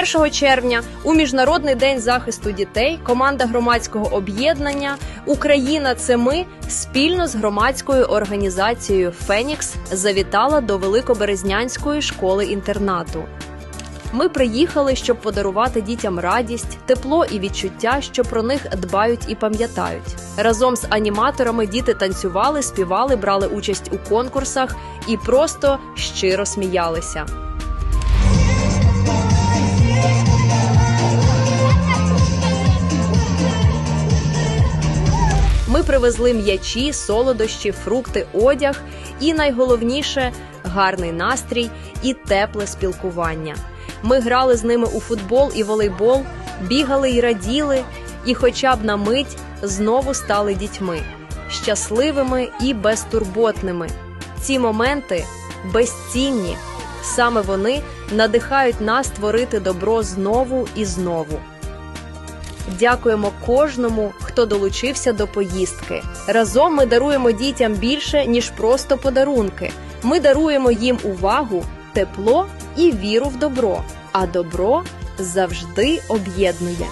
1 червня у міжнародний день захисту дітей команда громадського об'єднання Україна це ми спільно з громадською організацією Фенікс завітала до Великоберезнянської школи інтернату. Ми приїхали, щоб подарувати дітям радість, тепло і відчуття, що про них дбають і пам'ятають. Разом з аніматорами діти танцювали, співали, брали участь у конкурсах і просто щиро сміялися. Ми привезли м'ячі, солодощі, фрукти, одяг і найголовніше гарний настрій і тепле спілкування. Ми грали з ними у футбол і волейбол, бігали й раділи, і, хоча б на мить, знову стали дітьми, щасливими і безтурботними. Ці моменти безцінні. Саме вони надихають нас творити добро знову і знову. Дякуємо кожному, хто долучився до поїздки. Разом ми даруємо дітям більше, ніж просто подарунки. Ми даруємо їм увагу, тепло і віру в добро. А добро завжди об'єднує.